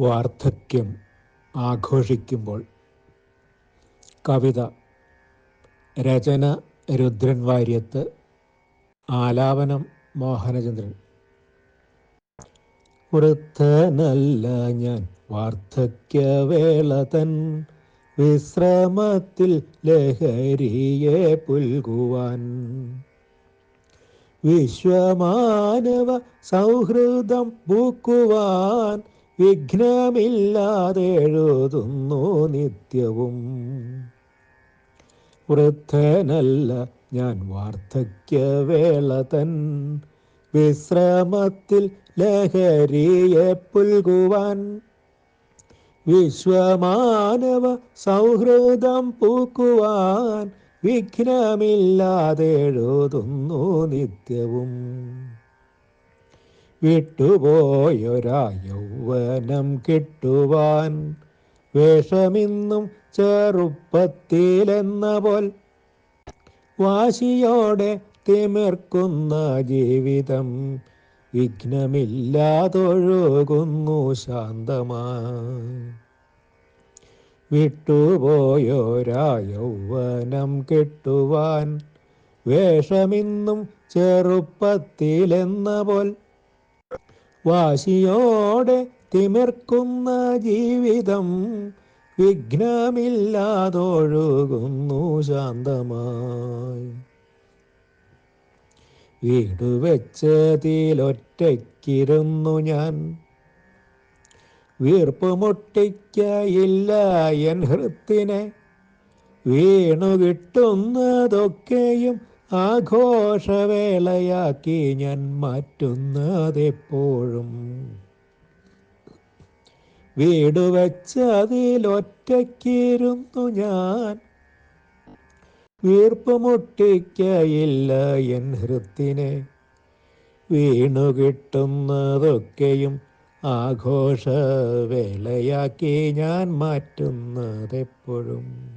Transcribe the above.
വാർദ്ധക്യം ആഘോഷിക്കുമ്പോൾ. കവിത. രചന രുദ്രൻ വാര്യത്ത്. ആലാപനം മോഹനചന്ദ്രൻ. വൃദ്ധനല്ല ഞാൻ വാർദ്ധക്യവേള തൻ വിശ്രമത്തിൽ ലഹരിയെ പുൽകുവാൻ. വിശ്വമാനവ സൗഹൃദം പൂക്കുവാൻ. വിഘ്നമില്ലാതെ എഴുതുന്നു നിത്യവും. വൃദ്ധനല്ല ഞാൻ വാർദ്ധക്യവേള തൻ വിശ്രമത്തിൽ ലഹരിയെ പുൽകുവാൻ. വിശ്വമാനവ സൗഹൃദം പൂക്കുവാൻ. വിഘ്നമില്ലാതെ എഴുതുന്നു നിത്യവും. വിട്ടുപോയൊരാ യൗവനം കിട്ടുവാൻ വേഷമിന്നും ചെറുപ്പത്തിലെന്ന പോൽ വാശിയോടെ തിമിർക്കുന്ന ജീവിതം വിഘ്നമില്ലാതൊഴുകുന്നു ശാന്തമായി വിട്ടുപോയോരാ യൗവനം കിട്ടുവാൻ വേഷമിന്നും ചെറുപ്പത്തിലെന്ന പോൽ വാശിയോടെ തിമിർക്കുന്ന ജീവിതം വിഘ്നമില്ലാതൊഴുകുന്നു ശാന്തമായി. വീട് വെച്ചതിലൊറ്റയ്ക്കിരുന്നു ഞാൻ. വീർപ്പ് മുട്ടിക്കയില്ല എൻ ഹൃത്തിനെ. വീണു കിട്ടുന്നതൊക്കെയും ആഘോഷവേളയാക്കി ഞാൻ മാറ്റുന്നതെപ്പോഴും. വീട് വെച്ചതിലൊറ്റയ്ക്കിരുന്നു ഞാൻ. വീർപ്പ് മുട്ടിക്കയില്ല എൻ ഹൃത്തിനെ. വീണു കിട്ടുന്നതൊക്കെയും ആഘോഷവേളയാക്കി ഞാൻ മാറ്റുന്നതെപ്പോഴും.